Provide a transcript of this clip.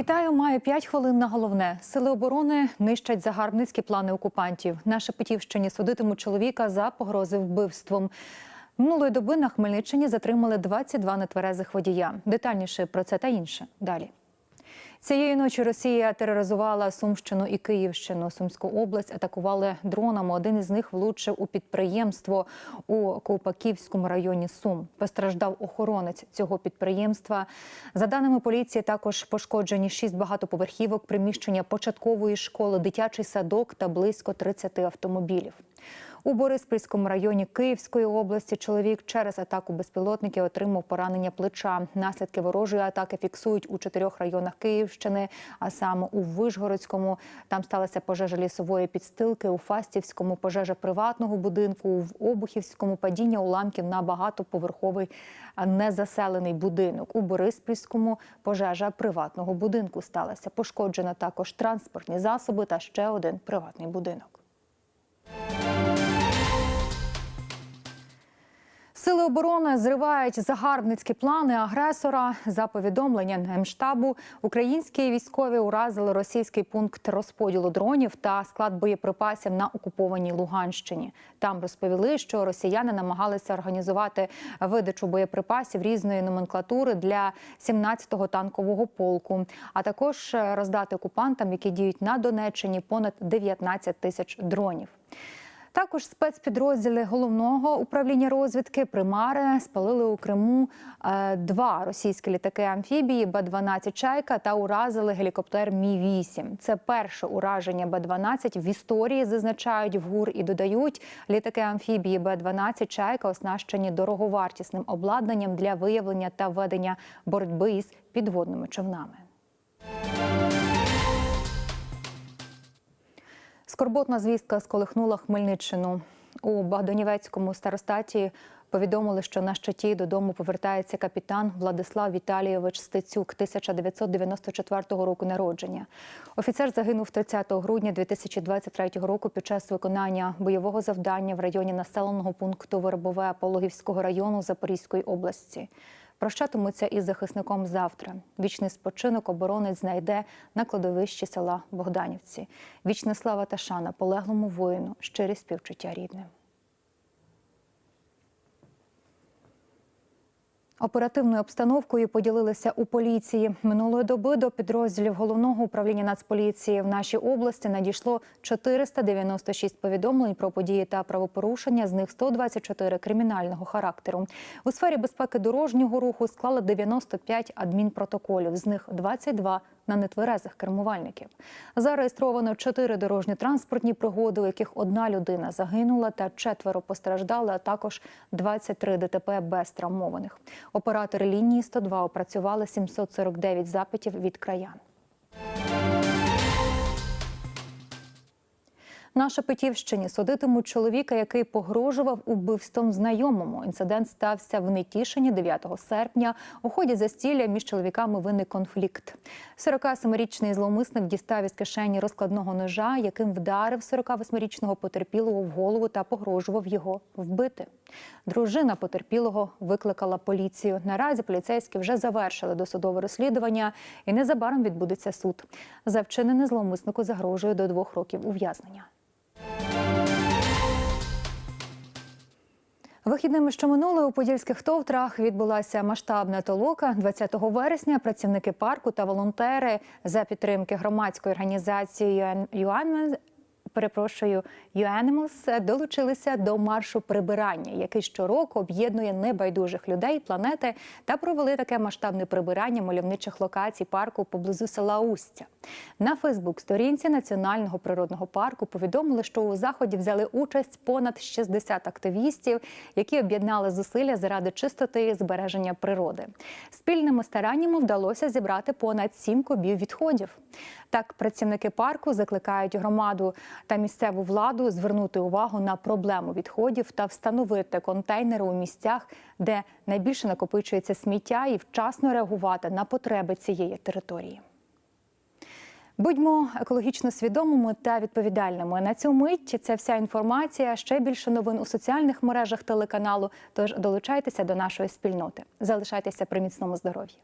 Вітаю, маю 5 хвилин на головне. Сили оборони нищать загарбницькі плани окупантів. На Шепетівщині судитимуть чоловіка за погрози вбивством. Минулої доби на Хмельниччині затримали 22 нетверезих водія. Детальніше про це та інше далі. Цієї ночі Росія тероризувала Сумщину і Київщину. Сумську область атакували дронами. Один із них влучив у підприємство у Ковпаківському районі Сум. Постраждав охоронець цього підприємства. За даними поліції, також пошкоджені шість багатоповерхівок, приміщення початкової школи, дитячий садок та близько 30 автомобілів. У Бориспільському районі Київської області чоловік через атаку безпілотників отримав поранення плеча. Наслідки ворожої атаки фіксують у чотирьох районах Київщини, а саме у Вишгородському. Там сталася пожежа лісової підстилки, у Фастівському пожежа приватного будинку, в Обухівському падіння уламків на багатоповерховий незаселений будинок. У Бориспільському пожежа приватного будинку сталася. Пошкоджено також транспортні засоби та ще один приватний будинок. Сили оборони зривають загарбницькі плани агресора. За повідомленням Генштабу, українські військові уразили російський пункт розподілу дронів та склад боєприпасів на окупованій Луганщині. Там розповіли, що росіяни намагалися організувати видачу боєприпасів різної номенклатури для 17-го танкового полку, а також роздати окупантам, які діють на Донеччині, понад 19 тисяч дронів. Також спецпідрозділи головного управління розвідки Примари спалили у Криму е, два російські літаки амфібії Б-12 Чайка та уразили гелікоптер Мі 8 Це перше ураження Б-12 в історії. Зазначають в ГУР і додають літаки амфібії Б-12 Чайка оснащені дороговартісним обладнанням для виявлення та ведення боротьби із підводними човнами. Скорботна звістка сколихнула Хмельниччину. У Богданівецькому старостаті повідомили, що на щиті додому повертається капітан Владислав Віталійович Стецюк, 1994 року народження. Офіцер загинув 30 грудня 2023 року під час виконання бойового завдання в районі населеного пункту Вербове Пологівського району Запорізької області. Прощатимуться із захисником завтра. Вічний спочинок оборонець знайде на кладовищі села Богданівці. Вічна слава та шана полеглому воїну, щирі співчуття рідним. Оперативною обстановкою поділилися у поліції. Минулої доби до підрозділів головного управління Нацполіції в нашій області надійшло 496 повідомлень про події та правопорушення. З них 124 кримінального характеру. У сфері безпеки дорожнього руху склали 95 адмінпротоколів. З них 22 на нетверезих кермувальників. Зареєстровано 4 дорожньо-транспортні пригоди, у яких одна людина загинула та четверо постраждали, а також 23 ДТП без травмованих. Оператори лінії 102 опрацювали 749 запитів від краян. На Шепетівщині судитимуть чоловіка, який погрожував убивством знайомому. Інцидент стався в Нетішині 9 серпня. У ході застілля між чоловіками виник конфлікт. 47-річний зловмисник дістав із кишені розкладного ножа, яким вдарив 48-річного потерпілого в голову та погрожував його вбити. Дружина потерпілого викликала поліцію. Наразі поліцейські вже завершили досудове розслідування, і незабаром відбудеться суд. За вчинене зловмиснику загрожує до двох років ув'язнення. Вихідними, що минули у подільських товтрах, відбулася масштабна толока. 20 вересня працівники парку та волонтери за підтримки громадської організації Перепрошую, «ЮАНімалс» долучилися до маршу прибирання, який щороку об'єднує небайдужих людей планети та провели таке масштабне прибирання мальовничих локацій парку поблизу села Устя. На Фейсбук-сторінці Національного природного парку повідомили, що у заході взяли участь понад 60 активістів, які об'єднали зусилля заради чистоти і збереження природи. Спільними стараннями вдалося зібрати понад 7 кубів відходів. Так, працівники парку закликають громаду та місцеву владу звернути увагу на проблему відходів та встановити контейнери у місцях, де найбільше накопичується сміття, і вчасно реагувати на потреби цієї території. Будьмо екологічно свідомими та відповідальними. На цю мить це вся інформація. Ще більше новин у соціальних мережах телеканалу. Тож долучайтеся до нашої спільноти. Залишайтеся при міцному здоров'ї.